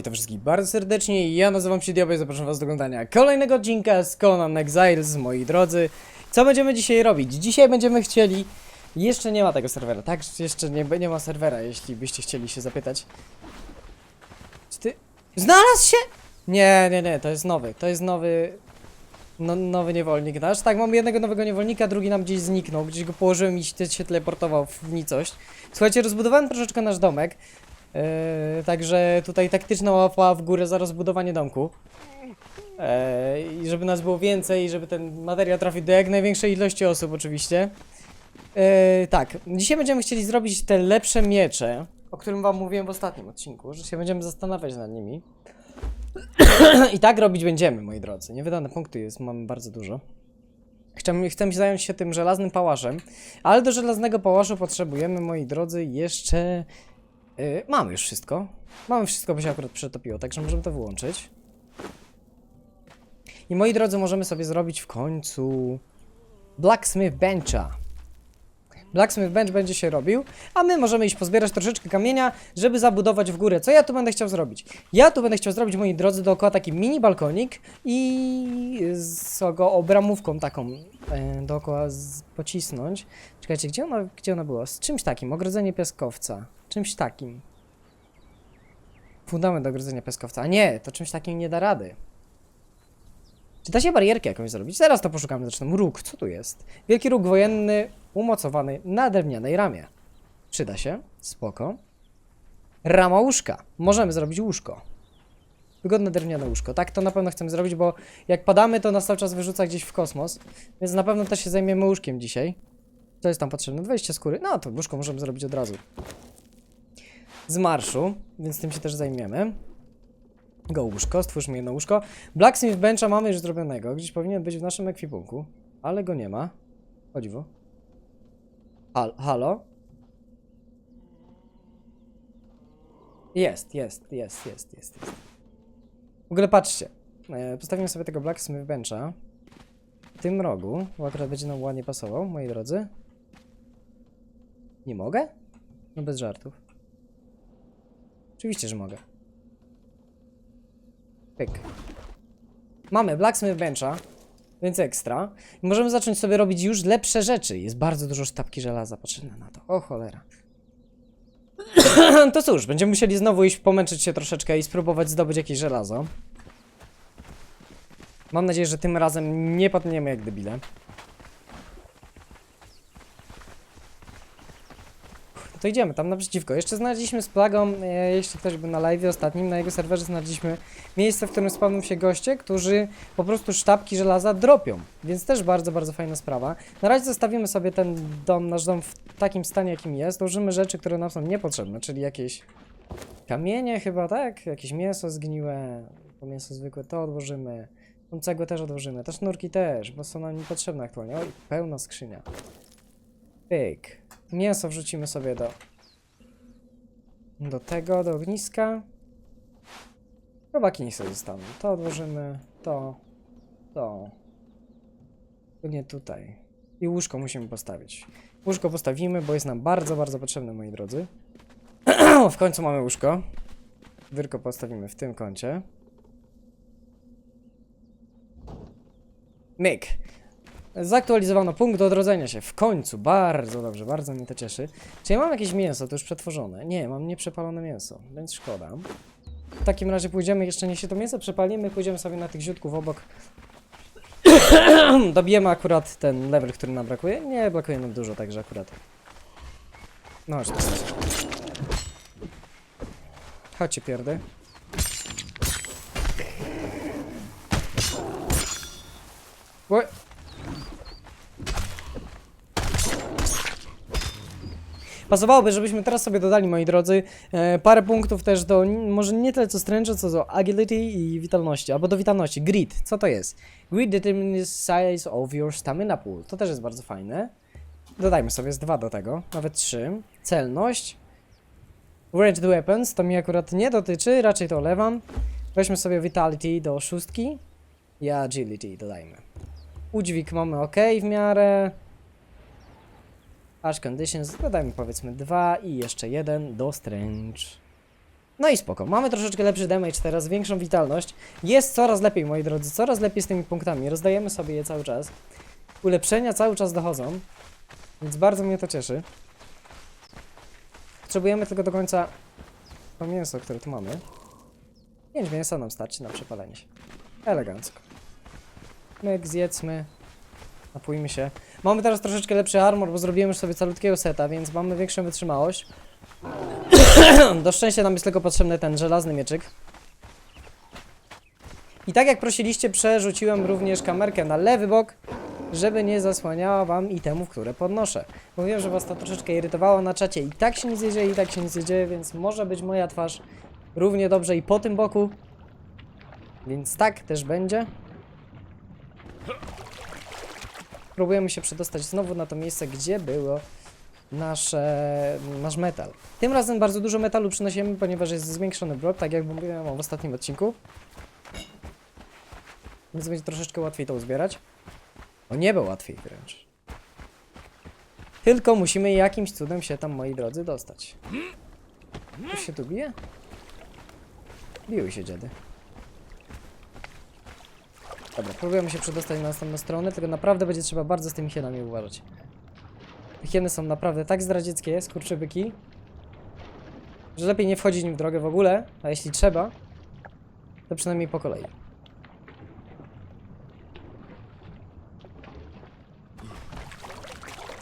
witam wszystkich bardzo serdecznie. Ja nazywam się Diabeł i zapraszam was do oglądania kolejnego odcinka z Conan Exiles, moi drodzy. Co będziemy dzisiaj robić? Dzisiaj będziemy chcieli... Jeszcze nie ma tego serwera, tak? Jeszcze nie, nie ma serwera, jeśli byście chcieli się zapytać. Czy ty... Znalazł się? Nie, nie, nie, to jest nowy, to jest nowy... No, nowy niewolnik nasz. Tak, mam jednego nowego niewolnika, drugi nam gdzieś zniknął. Gdzieś go położyłem i się teleportował w nicość. Słuchajcie, rozbudowałem troszeczkę nasz domek. Yy, także tutaj taktyczna łapa w górę za rozbudowanie domku. Yy, I żeby nas było więcej, i żeby ten materiał trafił do jak największej ilości osób oczywiście. Yy, tak, dzisiaj będziemy chcieli zrobić te lepsze miecze, o którym wam mówiłem w ostatnim odcinku, że się będziemy zastanawiać nad nimi. I tak robić będziemy, moi drodzy. Niewydane punkty jest, mamy bardzo dużo. Chcemy, chcemy zająć się tym żelaznym pałaszem, ale do żelaznego pałaszu potrzebujemy, moi drodzy, jeszcze... Yy, mamy już wszystko. Mamy wszystko, bo się akurat przetopiło, także możemy to wyłączyć. I moi drodzy, możemy sobie zrobić w końcu Blacksmith Bencha. Blacksmith Bench będzie się robił, a my możemy iść pozbierać troszeczkę kamienia, żeby zabudować w górę. Co ja tu będę chciał zrobić? Ja tu będę chciał zrobić, moi drodzy, dookoła taki mini balkonik i z go obramówką taką e, dookoła pocisnąć. Czekajcie, gdzie ona, gdzie ona była? Z czymś takim, ogrodzenie piaskowca. Czymś takim. Fundament do ogrodzenia piaskowca. A nie, to czymś takim nie da rady. Czy da się barierkę jakąś zrobić? Zaraz to poszukamy zresztą. Róg, co tu jest? Wielki róg wojenny umocowany na drewnianej ramie. Przyda się, spoko. Rama łóżka. Możemy zrobić łóżko. Wygodne drewniane łóżko. Tak, to na pewno chcemy zrobić, bo jak padamy, to nas cały czas wyrzuca gdzieś w kosmos. Więc na pewno też się zajmiemy łóżkiem dzisiaj. Co jest tam potrzebne? 20 skóry. No to łóżko możemy zrobić od razu. Z marszu, więc tym się też zajmiemy. Go łóżko, stwórzmy jedno łóżko. Blacksmith Bencha mamy już zrobionego. Gdzieś powinien być w naszym ekwipunku, ale go nie ma. O dziwo. Hal halo? Jest, jest, jest, jest, jest, jest. W ogóle patrzcie. E, postawimy sobie tego Blacksmith Bencha. W tym rogu, bo akurat będzie nam ładnie pasował, moi drodzy. Nie mogę? No bez żartów. Oczywiście, że mogę. Pyk. Mamy Blacksmith Bencha, więc ekstra. I możemy zacząć sobie robić już lepsze rzeczy. Jest bardzo dużo sztabki żelaza potrzebne na to. O cholera. to cóż, będziemy musieli znowu iść pomęczyć się troszeczkę i spróbować zdobyć jakieś żelazo. Mam nadzieję, że tym razem nie padniemy jak debile. To idziemy tam naprzeciwko. Jeszcze znaleźliśmy z plagą, e, jeśli ktoś był na live ostatnim, na jego serwerze znaleźliśmy miejsce, w którym spawną się goście, którzy po prostu sztabki żelaza dropią. Więc też bardzo, bardzo fajna sprawa. Na razie zostawimy sobie ten dom, nasz dom w takim stanie, jakim jest. Dołożymy rzeczy, które nam są niepotrzebne, czyli jakieś kamienie chyba, tak? Jakieś mięso zgniłe, to mięso zwykłe to odłożymy. Tą cegłę też odłożymy, te sznurki też, bo są nam niepotrzebne aktualnie. Oj, pełna skrzynia. Pyk. Mięso wrzucimy sobie do do tego, do ogniska. Robaki niech sobie zostaną. To odłożymy, to, to. Nie tutaj. I łóżko musimy postawić. Łóżko postawimy, bo jest nam bardzo, bardzo potrzebne, moi drodzy. w końcu mamy łóżko. Wyrko postawimy w tym kącie. Myk. Zaktualizowano punkt odrodzenia się. W końcu. Bardzo dobrze, bardzo mnie to cieszy. Czy ja mam jakieś mięso, to już przetworzone? Nie, mam nieprzepalone mięso, więc szkoda. W takim razie pójdziemy, jeszcze nie się to mięso przepalimy, pójdziemy sobie na tych ziutków obok. Dobijemy akurat ten level, który nam brakuje. Nie, brakuje nam dużo, także akurat. No chodź tu. Chodźcie, pierdy. Ło- Pasowałoby, żebyśmy teraz sobie dodali, moi drodzy, e, parę punktów też do, może nie tyle co strength, co do agility i witalności, albo do witalności. Grid, co to jest? Grid determines size of your stamina pool. To też jest bardzo fajne. Dodajmy sobie z dwa do tego, nawet trzy. Celność. Ranged weapons, to mi akurat nie dotyczy, raczej to olewam. Weźmy sobie vitality do szóstki i agility dodajmy. Udźwig mamy ok w miarę. Ash conditions dodajmy powiedzmy dwa i jeszcze jeden do strength. No i spoko, mamy troszeczkę lepszy damage teraz, większą witalność. Jest coraz lepiej, moi drodzy, coraz lepiej z tymi punktami. Rozdajemy sobie je cały czas. Ulepszenia cały czas dochodzą, więc bardzo mnie to cieszy. Potrzebujemy tylko do końca to mięso, które tu mamy. 5 mięsa nam starczy na przepalenie. Elegancko. Myk, zjedzmy. Napójmy się. Mamy teraz troszeczkę lepszy armor, bo zrobiłem już sobie calutkiego seta, więc mamy większą wytrzymałość. Do szczęścia nam jest tylko potrzebny ten żelazny mieczyk. I tak jak prosiliście, przerzuciłem również kamerkę na lewy bok, żeby nie zasłaniała wam itemów, które podnoszę. Bo wiem, że was to troszeczkę irytowało na czacie. I tak się nic nie dzieje, i tak się nic nie dzieje, więc może być moja twarz równie dobrze i po tym boku. Więc tak też będzie. Próbujemy się przedostać znowu na to miejsce, gdzie było nasze, nasz metal. Tym razem bardzo dużo metalu przynosimy, ponieważ jest zwiększony blok, tak jak mówiłem w ostatnim odcinku. Więc będzie troszeczkę łatwiej to uzbierać. O niebo łatwiej wręcz. Tylko musimy jakimś cudem się tam, moi drodzy, dostać. Ktoś się tu bije? Biły się dziady. Dobra, próbujemy się przedostać na następną stronę, tylko naprawdę będzie trzeba bardzo z tymi hienami uważać. Hieny są naprawdę tak zdradzieckie, skurczybyki, że lepiej nie wchodzić im w drogę w ogóle, a jeśli trzeba, to przynajmniej po kolei.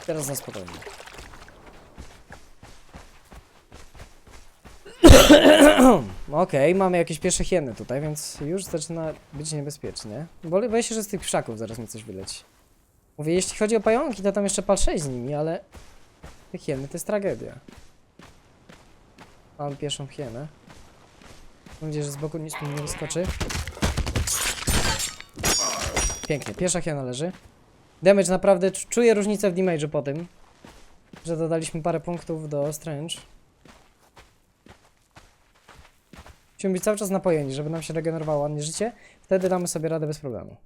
Teraz na spokojnie. Okej, mamy jakieś pierwsze hieny tutaj, więc już zaczyna być niebezpiecznie. Bo boję się, że z tych krzaków zaraz mi coś wyleci. Mówię, jeśli chodzi o pająki, to tam jeszcze pal 6 z nimi, ale te hieny to jest tragedia. Mam pierwszą hienę. Mam nadzieję, że z boku nic mi nie wyskoczy. Pięknie, pierwsza hiena leży. Damage naprawdę, cz- czuję różnicę w damage'u po tym, że dodaliśmy parę punktów do Strange. Musimy być cały czas napojeni, żeby nam się regenerowało ładnie życie. Wtedy damy sobie radę bez problemu.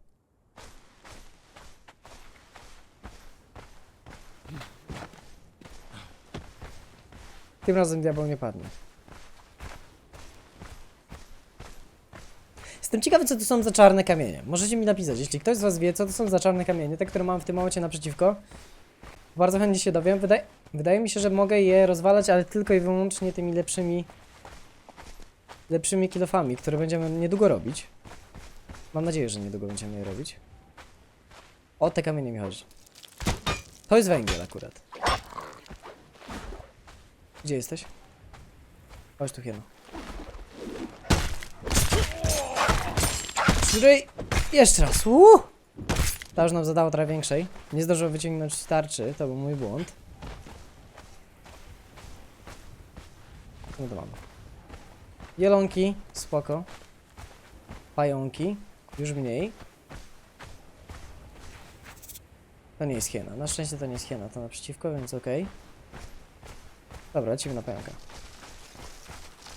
Tym razem diabeł nie padnie. Jestem ciekawy, co to są za czarne kamienie. Możecie mi napisać, jeśli ktoś z was wie, co to są za czarne kamienie, te, które mam w tym momencie naprzeciwko. Bardzo chętnie się dowiem. Wydaje, wydaje mi się, że mogę je rozwalać, ale tylko i wyłącznie tymi lepszymi lepszymi kilofami, które będziemy niedługo robić. Mam nadzieję, że niedługo będziemy je robić. O te kamienie mi chodzi. To jest węgiel akurat. Gdzie jesteś? Chodź tu, hieno. Której... Jeszcze raz. Uuu! Ta już nam zadała trochę większej. Nie zdążyłem wyciągnąć tarczy, to był mój błąd. No to mamy. Jelonki, spoko. Pająki, już mniej. To nie jest hiena. Na szczęście to nie jest hiena, to naprzeciwko, więc okej. Dobra, lecimy na pająka.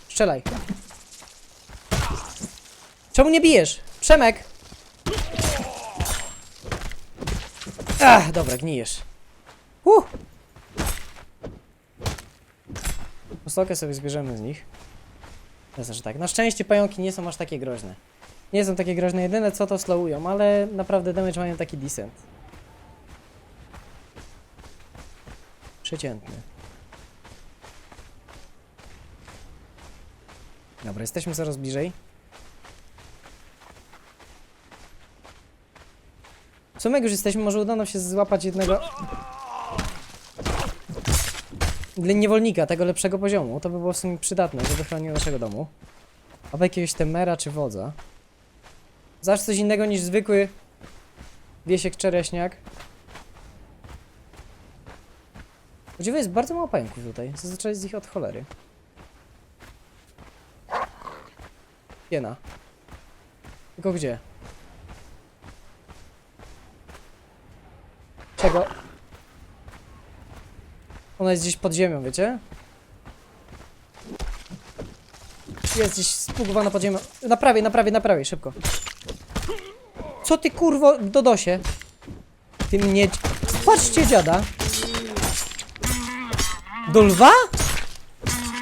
Strzelaj. Czemu nie bijesz? Przemek! Ach, dobra, gnijesz. Uh! Postokę sobie zbierzemy z nich. To znaczy tak, na szczęście pająki nie są aż takie groźne. Nie są takie groźne, jedyne co to slowują, ale naprawdę damage mają taki decent. Przeciętny. Dobra, jesteśmy coraz bliżej. W sumie jak już jesteśmy, może uda nam się złapać jednego... Niewolnika tego lepszego poziomu. To by było w sumie przydatne, żeby chronił naszego domu. Albo jakiegoś temera czy wodza. Zawsze coś innego niż zwykły wiesiek czereśniak. Właściwie jest bardzo mało pająków tutaj. Zazwyczaj jest ich od cholery. Jena. Tylko gdzie? Czego? Ona jest gdzieś pod ziemią, wiecie? Jest gdzieś spugowana pod ziemią. Naprawię, naprawię, naprawię, szybko. Co ty kurwo, Dodosie? Ty mnie... Patrzcie dziada. Do lwa?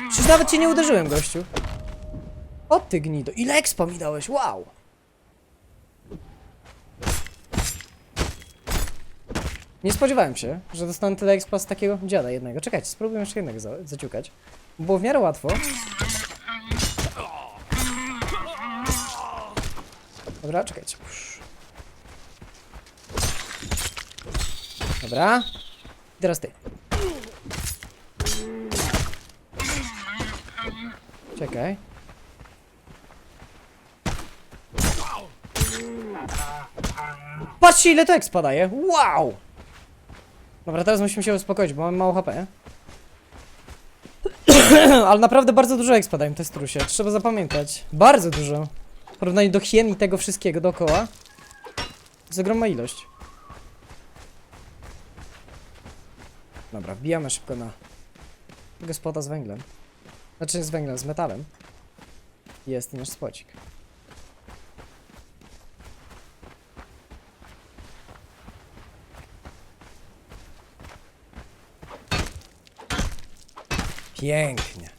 Przecież nawet cię nie uderzyłem, gościu. O ty gnido, ile expa mi dałeś, wow! Nie spodziewałem się, że dostanę tyle expa z takiego dziada jednego. Czekajcie, spróbuję jeszcze jednego za zaciukać. Było w miarę łatwo. Dobra, czekajcie. Dobra. Teraz ty. Czekaj. Patrzcie ile to expa daje. Wow! Dobra, teraz musimy się uspokoić, bo mamy mało HP. Ale naprawdę bardzo dużo expa dają te strusie. Trzeba zapamiętać. Bardzo dużo. W porównaniu do hien i tego wszystkiego dookoła. To jest ogromna ilość. Dobra, wbijamy szybko na tego spota z węglem. Znaczy z węglem, z metalem. Jest nasz spocik. Pięknie.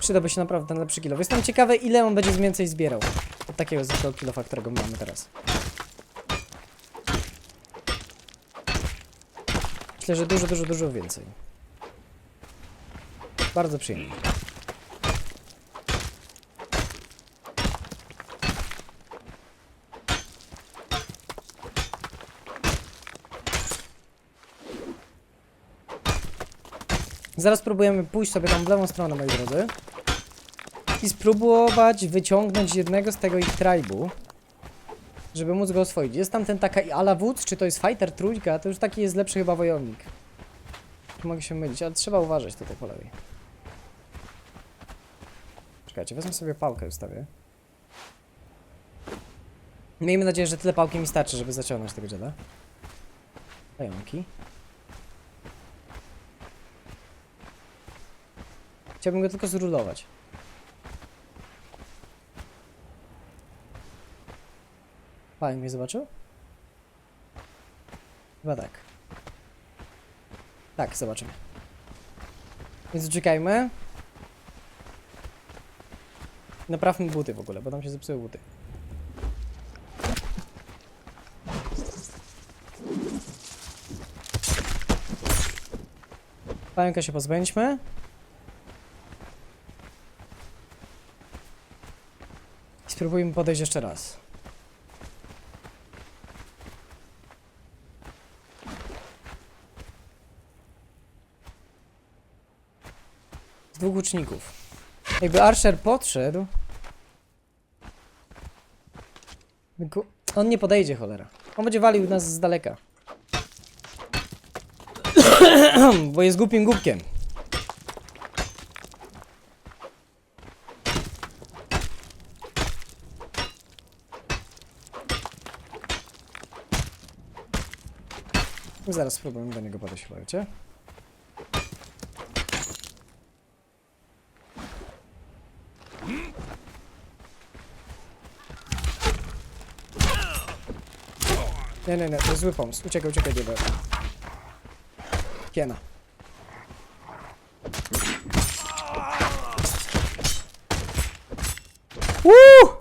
Przydałby się naprawdę ten lepszy kilof. Jestem ciekawy, ile on będzie więcej zbierał. Od takiego zwykłego kilofa, którego mamy teraz. Myślę, że dużo, dużo, dużo więcej. Bardzo przyjemnie. Zaraz próbujemy pójść sobie tam w lewą stronę, moi drodzy. I spróbować wyciągnąć jednego z tego ich tribu. Żeby móc go oswoić. Jest tam ten taka ala wódz, czy to jest fighter trójka, to już taki jest lepszy chyba wojownik. Mogę się mylić, ale trzeba uważać tutaj po lewej. Czekajcie, wezmę sobie pałkę ustawię. Miejmy nadzieję, że tyle pałki mi starczy, żeby zaciągnąć tego dziada. Pająki. Chciałbym go tylko zrulować. Pająk mnie zobaczył? Chyba tak. Tak, zobaczymy. Więc czekajmy. Naprawmy buty w ogóle, bo tam się zepsuły buty. Pająka się pozbędźmy. Spróbujmy podejść jeszcze raz. Z dwóch łuczników. Jakby Archer podszedł. On nie podejdzie, cholera. On będzie walił nas z daleka. Bo jest głupim głupkiem. Zaraz spróbujemy do niego podejść, chyba, wiecie? Nie, nie, nie, to jest zły pomysł. Uciekaj, uciekaj, nie Kiena. Uuu!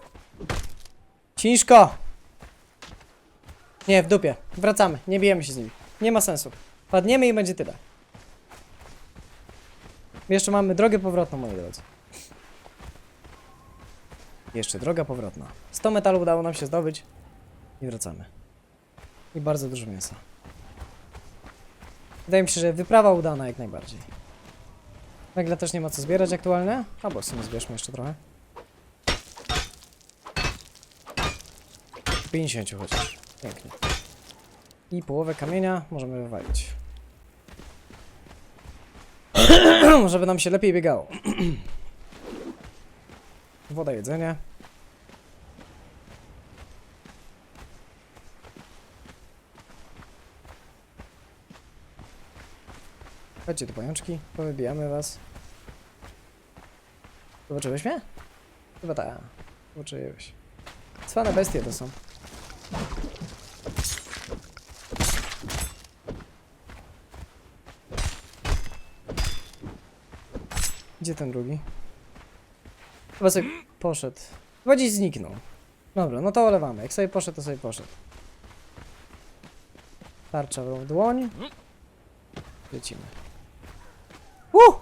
Ciężko! Nie, w dupie. Wracamy. Nie bijemy się z nimi. Nie ma sensu. Padniemy i będzie tyle. Jeszcze mamy drogę powrotną, moi drodzy. Jeszcze droga powrotna. 100 metalu udało nam się zdobyć. I wracamy. I bardzo dużo mięsa. Wydaje mi się, że wyprawa udana jak najbardziej. Węgla też nie ma co zbierać aktualnie. Albo w sumie zbierzmy jeszcze trochę. 50 chociaż. Pięknie. I połowę kamienia możemy wywalić. Żeby nam się lepiej biegało. Woda, jedzenie. Chodźcie tu pajączki, powybijamy was. Zobaczyłeś mnie? Chyba tak. Zobaczyłeś. Cwane bestie to są. Gdzie ten drugi? Chyba sobie poszedł. Chyba gdzieś zniknął. Dobra, no to olewamy. Jak sobie poszedł, to sobie poszedł. Tarcza w dłoń. Lecimy. Uh!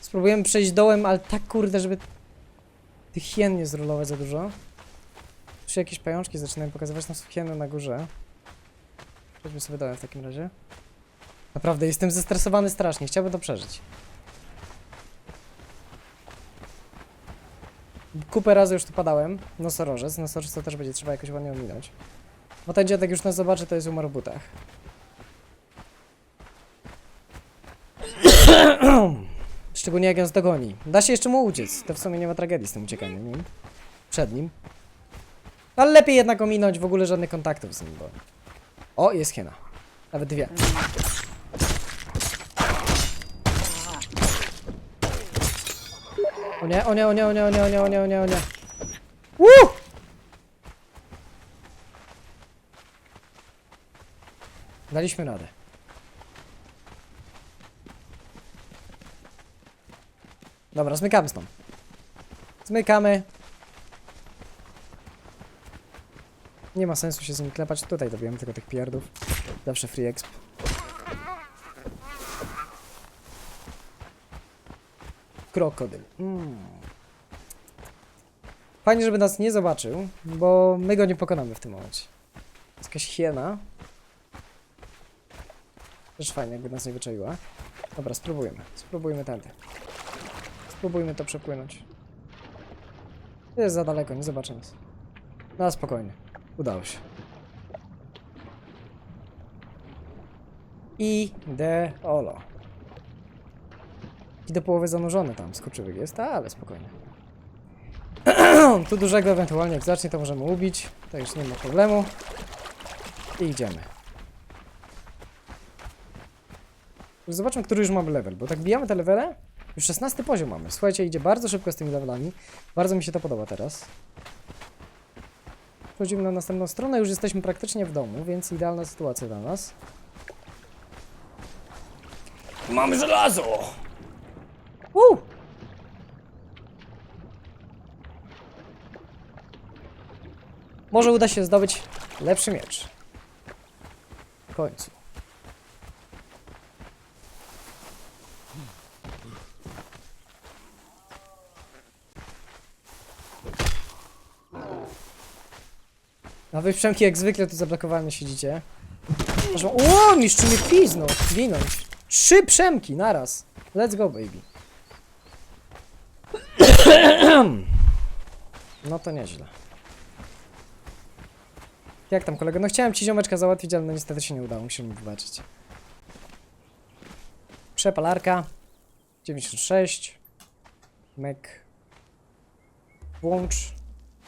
Spróbujemy przejść dołem, ale tak kurde, żeby tych hien nie zrolować za dużo. Tu się jakieś pajączki zaczynają pokazywać nas hieny na górze. Przejdźmy sobie dołem w takim razie. Naprawdę, jestem zestresowany strasznie, chciałbym to przeżyć. Kupę razy już tu padałem. Nosorożec, to też będzie trzeba jakoś ładnie ominąć. Bo ten dziadek już nas zobaczy, to jest umarł w butach. Szczególnie jak nas dogoni. Da się jeszcze mu uciec. To w sumie nie ma tragedii z tym uciekaniem. Przed nim. Ale lepiej jednak ominąć w ogóle żadnych kontaktów z nim, bo... O, jest hiena. Nawet dwie. O nie, o nie, o nie, o nie, o nie, o nie, o nie, o nie, o nie. Woo! Daliśmy radę. Dobra, zmykamy stąd. Zmykamy. Nie ma sensu się z nim klepać. Tutaj dobijemy tylko tych pierdów. Zawsze free exp. Krokodyl. Mm. Fajnie, żeby nas nie zobaczył, bo my go nie pokonamy w tym momencie. Jest jakaś hiena. Też fajnie, jakby nas nie wyczaiła. Dobra, spróbujmy. Spróbujmy tędy. Spróbujmy to przepłynąć. To jest za daleko, nie zobaczy nas. No spokojnie. Udało się. I de olo. I do połowy zanurzony tam skoczywyk jest, ale spokojnie. tu dużego ewentualnie jak zacznie to możemy ubić. Już nie ma problemu. I idziemy. Zobaczmy, który już mamy level, bo tak bijamy te levele. Już 16 poziom mamy. Słuchajcie, idzie bardzo szybko z tymi levelami. Bardzo mi się to podoba teraz. Przechodzimy na następną stronę, już jesteśmy praktycznie w domu, więc idealna sytuacja dla nas. Mamy żelazo! Uh! Może uda się zdobyć lepszy miecz. W końcu. A wy Przemki jak zwykle tu zablokowałem siedzicie. Proszę, o, mistrzu mnie piznął, ginąć. Trzy Przemki naraz. Let's go, baby. No to nieźle. Jak tam kolego? No chciałem ci ziomeczka załatwić, ale no niestety się nie udało, musimy wybaczyć. Przepalarka. 96. Mek. Włącz.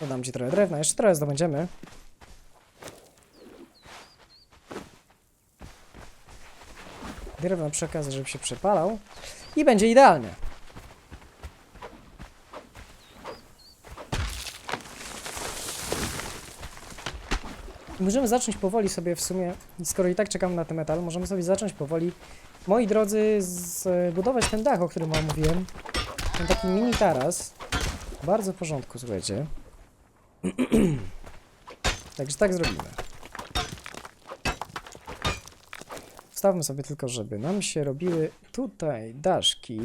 Dodam ci trochę drewna, jeszcze trochę zdobędziemy. Drewno przy okazji, żeby się przepalał. I będzie idealnie. Możemy zacząć powoli sobie w sumie, skoro i tak czekamy na ten metal, możemy sobie zacząć powoli, moi drodzy, zbudować ten dach, o którym wam mówiłem. Ten taki mini taras. Bardzo w porządku, słuchajcie. Także tak zrobimy. Wstawmy sobie tylko, żeby nam się robiły tutaj daszki.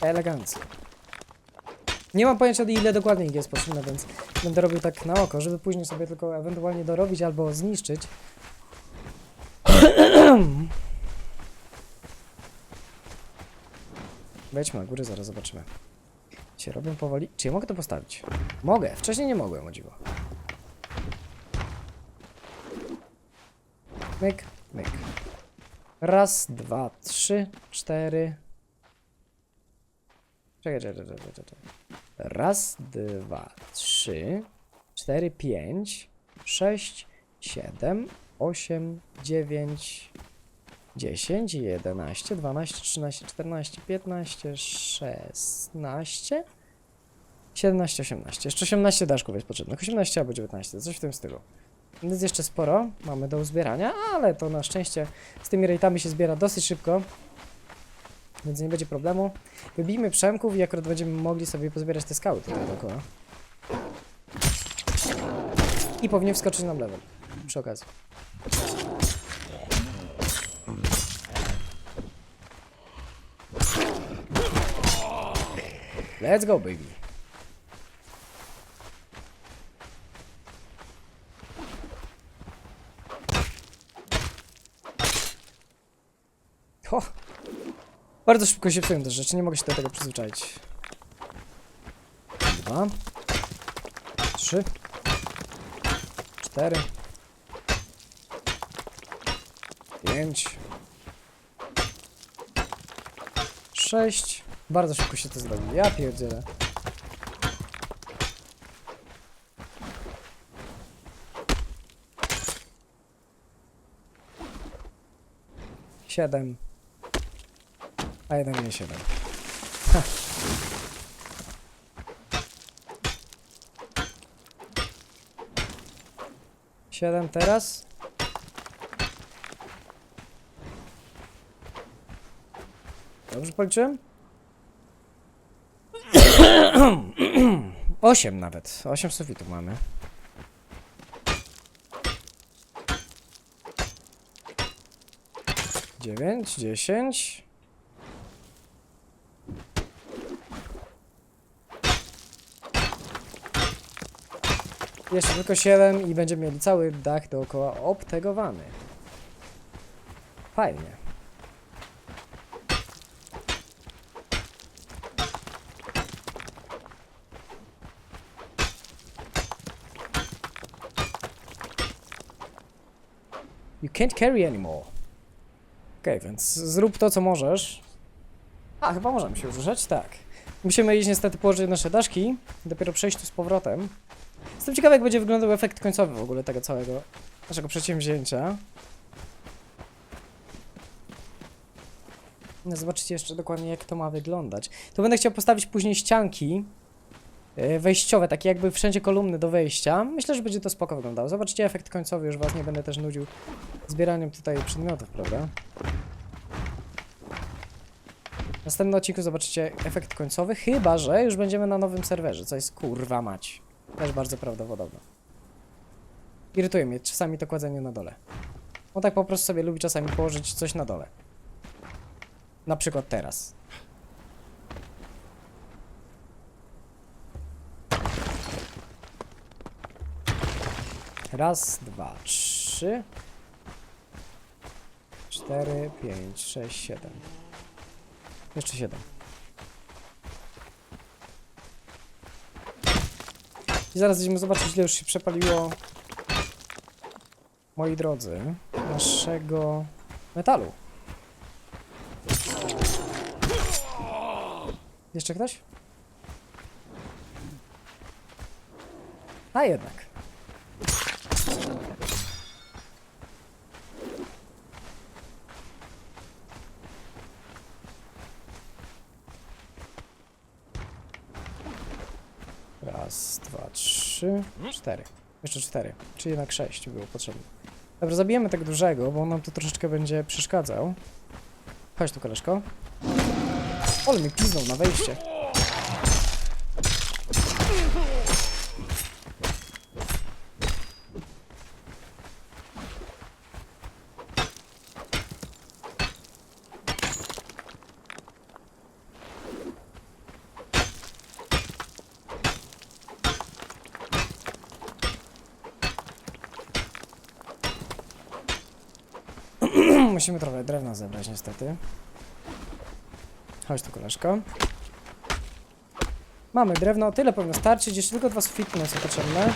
Elegancko. Nie mam pojęcia ile dokładnie ich jest potrzebne, więc będę robił tak na oko, żeby później sobie tylko ewentualnie dorobić albo zniszczyć. Wejdźmy na górę, zaraz zobaczymy. Się robią powoli. Czy ja mogę to postawić? Mogę. Wcześniej nie mogłem, o dziwo. Myk, myk. Raz, dwa, trzy, cztery. Czekaj, czekaj, czekaj, czekaj. Raz, dwa, trzy, cztery, pięć, sześć, siedem, osiem, dziewięć, dziesięć, jedenaście, dwanaście, trzynaście, czternaście, piętnaście, szesnaście, siedemnaście, osiemnaście. Jeszcze osiemnaście daszków jest potrzebnych. Osiemnaście albo dziewiętnaście, coś w tym stylu. Jest jeszcze sporo, mamy do uzbierania, ale to na szczęście z tymi rejtami się zbiera dosyć szybko. Więc nie będzie problemu. Wybijmy przemków i akurat będziemy mogli sobie pozbierać te skały tutaj dookoła. I powinien wskoczyć nam level. Przy okazji. Let's go, baby. Bardzo szybko się psują te rzeczy, nie mogę się do tego przyzwyczaić. Dwa. Trzy. Cztery. Pięć. Sześć. Bardzo szybko się to zrobi. Ja pierdzielę. Siedem. A nie siedem. Ha. Siedem teraz. Dobrze policzyłem? Osiem nawet. Osiem sufitów mamy. Dziewięć, dziesięć. Jeszcze tylko 7 i będziemy mieli cały dach dookoła obtegowany. Fajnie. You can't carry anymore. Okej, więc zrób to, co możesz. A, chyba możemy się już ruszać? Tak. Musimy iść niestety położyć nasze daszki. Dopiero przejść tu z powrotem. Jestem ciekawy, jak będzie wyglądał efekt końcowy w ogóle tego całego naszego przedsięwzięcia. No, Zobaczycie jeszcze dokładnie, jak to ma wyglądać. To będę chciał postawić później ścianki e, wejściowe, takie jakby wszędzie kolumny do wejścia. Myślę, że będzie to spoko wyglądało. Zobaczycie efekt końcowy, już was nie będę też nudził zbieraniem tutaj przedmiotów, prawda? W następnym odcinku zobaczycie efekt końcowy, chyba że już będziemy na nowym serwerze, co jest kurwa mać. Też bardzo prawdopodobne. Irytuje mnie czasami to kładzenie na dole. On tak po prostu sobie lubi czasami położyć coś na dole. Na przykład teraz. Raz, dwa, trzy, cztery, pięć, sześć, siedem. Jeszcze siedem. I zaraz idziemy zobaczyć, ile już się przepaliło, moi drodzy, naszego metalu. Jeszcze ktoś? A jednak. Raz, dwa, trzy, cztery. Jeszcze cztery. Czy jednak sześć było potrzebne. Dobra, zabijemy tego dużego, bo on nam tu troszeczkę będzie przeszkadzał. Chodź tu, koleżko. Ale mi piznął na wejście. Musimy trochę drewna zebrać niestety. Chodź tu koleżko. Mamy drewno, tyle powinno starczyć, jeszcze tylko dwa sufity są potrzebne.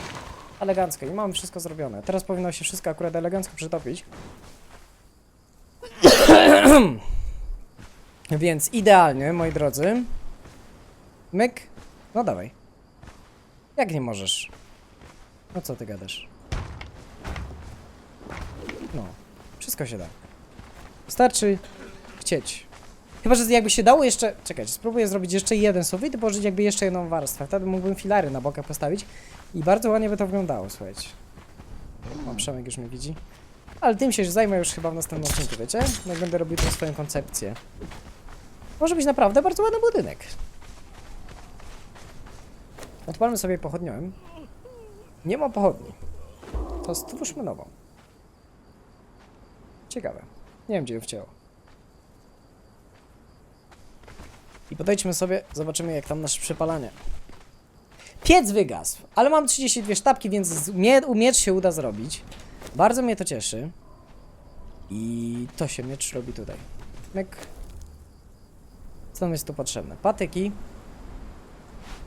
Elegancko i mamy wszystko zrobione. Teraz powinno się wszystko akurat elegancko przetopić. Więc idealnie, moi drodzy. Myk. No dawaj. Jak nie możesz? No co ty gadasz? No, wszystko się da. Wystarczy chcieć. Chyba, że jakby się dało jeszcze... Czekajcie, spróbuję zrobić jeszcze jeden sufit i położyć jakby jeszcze jedną warstwę. Wtedy mógłbym filary na bokach postawić i bardzo ładnie by to wyglądało, słuchajcie. O. Przemek już mnie widzi. Ale tym się zajmę już chyba w następnym odcinku, wiecie? Jak będę robił tą swoją koncepcję. Może być naprawdę bardzo ładny budynek. Odpalmy sobie pochodnią. Nie ma pochodni. To stwórzmy nową. Ciekawe. Nie wiem, gdzie ją wcięło. I podejdźmy sobie, zobaczymy jak tam nasze przepalanie. Piec wygasł, ale mam 32 sztabki, więc z- mie miecz się uda zrobić. Bardzo mnie to cieszy. I to się miecz robi tutaj. Co nam jest tu potrzebne? Patyki.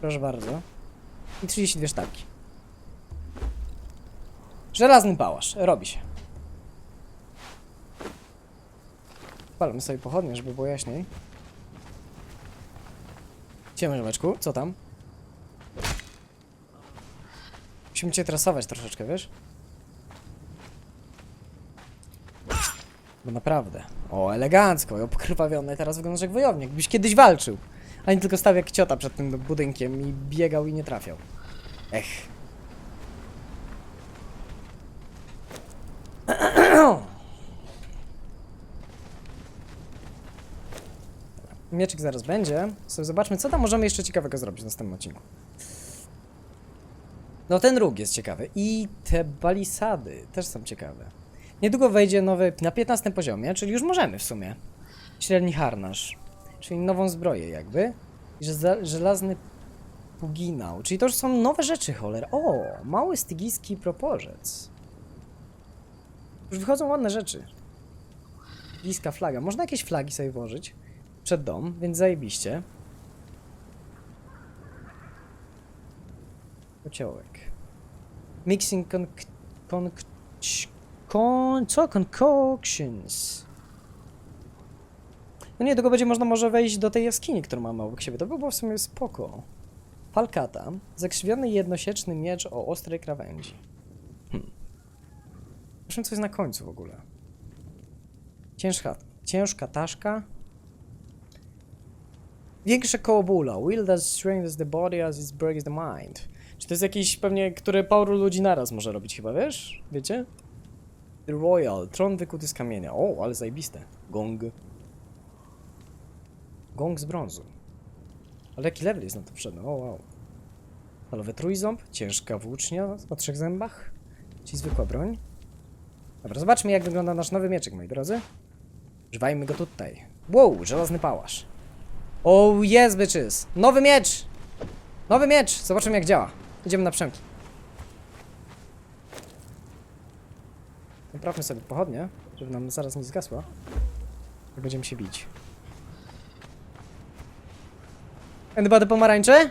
Proszę bardzo. I 32 sztabki. Żelazny pałasz. Robi się. Palmy sobie pochodnie, żeby było jaśniej. Ciemno, żyweczku. Co tam? Musimy cię trasować troszeczkę, wiesz? Bo naprawdę. O, elegancko, i obkrwawiony, teraz wyglądasz jak wojownik. Jakbyś kiedyś walczył. A nie tylko stał jak ciota przed tym budynkiem i biegał i nie trafiał. Ech. Mieczyk zaraz będzie. Zobaczmy, co tam możemy jeszcze ciekawego zrobić w następnym odcinku. No ten róg jest ciekawy. I te balisady też są ciekawe. Niedługo wejdzie nowy na 15 poziomie, czyli już możemy w sumie. Średni harnasz. Czyli nową zbroję jakby. Żelazny puginał. Czyli to już są nowe rzeczy, cholera. O, mały stygijski proporzec. Już wychodzą ładne rzeczy. Stygijska flaga. Można jakieś flagi sobie włożyć przed dom, więc zajebiście. Kociołek. Mixing con... con... con co? Concoctions. No nie, tylko będzie można może wejść do tej jaskini, którą mamy obok siebie. To by było w sumie spoko. Falkata. Zakrzywiony jednosieczny miecz o ostrej krawędzi. Hmm. Proszę coś na końcu w ogóle. Ciężka, ciężka taszka. Większe koło bóla. Will that strengthens the body as it breaks the mind. Czy to jest jakiś pewnie, który paru ludzi naraz może robić chyba, wiesz? Wiecie? The Royal. Tron wykuty z kamienia. O, ale zajebiste. Gong. Gong z brązu. Ale jaki level jest na to przedtem? O, wow. Palowy trójząb. Ciężka włócznia o trzech zębach. Czyli zwykła broń. Dobra, zobaczmy jak wygląda nasz nowy mieczyk, moi drodzy. Używajmy go tutaj. Wow, żelazny pałasz. Oh yes, bitches! Nowy miecz! Nowy miecz! Zobaczymy jak działa. Idziemy na przemki. Naprawmy sobie pochodnie, żeby nam zaraz nie zgasła. Jak będziemy się bić. Anybody pomarańcze?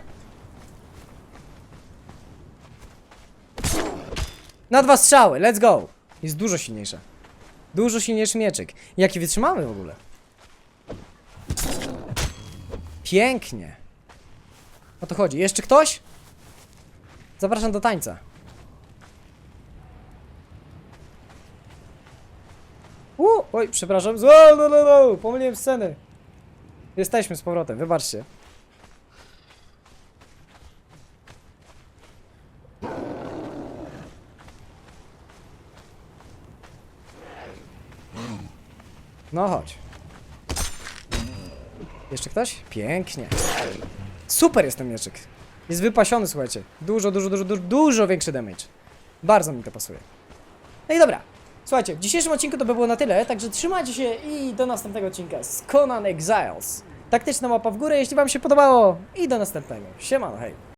Na dwa strzały, let's go! Jest dużo silniejsza. Dużo silniejszy mieczyk. Jaki wytrzymamy w ogóle? Pięknie. O to chodzi. Jeszcze ktoś? Zapraszam do tańca. U, oj, przepraszam. No, pomyliłem sceny. Jesteśmy z powrotem, wybaczcie. No chodź. Jeszcze ktoś? Pięknie. Super jest ten mieczyk. Jest wypasiony, słuchajcie. Dużo, dużo, dużo, dużo, dużo większy damage. Bardzo mi to pasuje. No i dobra. Słuchajcie, w dzisiejszym odcinku to by było na tyle, także trzymajcie się i do następnego odcinka z Conan Exiles. Taktyczna mapa w górę, jeśli wam się podobało i do następnego. Siemano, hej.